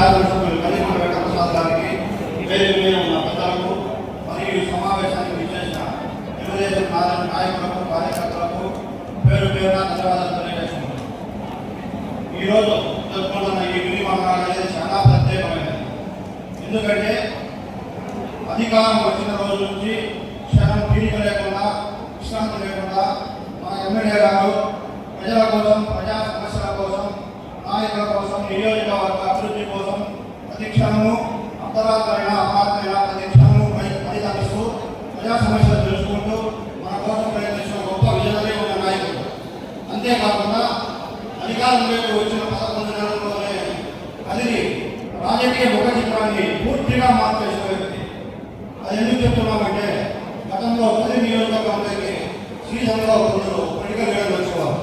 శాసనసభ్యులు కలిగిన వెంకటప్రసాద్ గారికి వేదిక మీద ఉన్న పెద్దలకు మరియు ఈ సమావేశానికి విచ్చేసిన తెలుగుదేశం నాయకులకు నాయకులకు కార్యకర్తలకు పేరు పేరున ధన్యవాదాలు తెలియజేస్తున్నాను ఈరోజు జరుపుకుంటున్న ఈ మినీ మహానాడు అనేది చాలా ప్రత్యేకమైనది. ఎందుకంటే అధికారం వచ్చిన రోజు నుంచి క్షణం తీరిక లేకుండా విశ్రాంతి లేకుండా మా ఎమ్మెల్యే గారు ప్రజల కోసం ప్రజా సమస్యల కోసం నాయకుల కోసం నియోజకవర్గ అభివృద్ధి ప్రతి క్షణము అర్ధరాత్రైనా అపార్థమైనా ప్రతి క్షణము ప్రజా సమస్యలు తెలుసుకుంటూ మన కోసం ప్రయత్నించిన గొప్ప విజయమే ఉన్న నాయకుడు. అంతేకాకుండా అధికారంలోకి వచ్చిన పదకొండు నెలల్లోనే అది రాజకీయ ముఖ చిత్రాన్ని పూర్తిగా మార్చేసిన వ్యక్తి. అది ఎందుకు చెప్తున్నామంటే గతంలో పది నియోజకవర్గాలకి సీజన్లో కొందరు పొలిటికల్ లీడర్లు వచ్చేవారు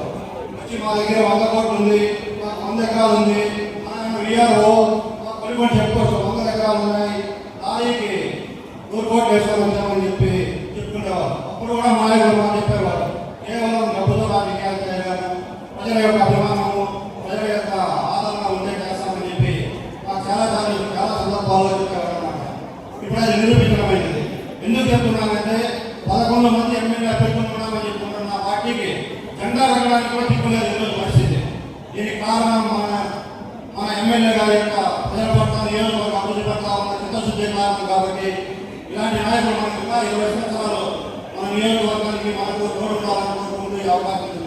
వచ్చి మా దగ్గర వంద కోట్లు ఉంది మాకు వంద ఎకరాలు ఉంది మనం విఆర్ఓ మా చెప్పుకోవచ్చు వంద రకాలు ఉన్నాయి. లారీకి నూరు కోట్లు వేసుకోమని చెప్పి చెప్పుకునేవారు. అప్పుడు కూడా మా నాయకులు మాకు చెప్పేవారు. కేవలం డబ్బుతో రాజకీయాలు చేయగలను ప్రజల యొక్క అభిమానము ప్రజల యొక్క ఆదరణ ఉంటే చేస్తామని చెప్పి మాకు చాలా సార్లు చాలా సందర్భాల్లో చెప్పేవారు అన్నమాట ఇప్పుడు అది నిరూపించడమైనది ఎందుకు చెప్తున్నానంటే పదకొండు మంది ఎమ్మెల్యే పెట్టుకుంటున్నామని చెప్పుకుంటున్న ఆ పార్టీకి జెండా రగడానికి కూడా దిక్కులేదు ఈరోజు పరిస్థితి. దీనికి కారణం మన మన ఎమ్మెల్యే గారి యొక్క ప్రజల పట్ల నియోజకవర్గ అభివృద్ధి పట్ల ఉన్న కారణం కాబట్టి ఇలాంటి నాయకులు మనకు ఇంకా ఇరవై సంవత్సరాలు మన నియోజకవర్గానికి మనకు తోడు కావాలని కోరుకుంటూ ఈ అవకాశం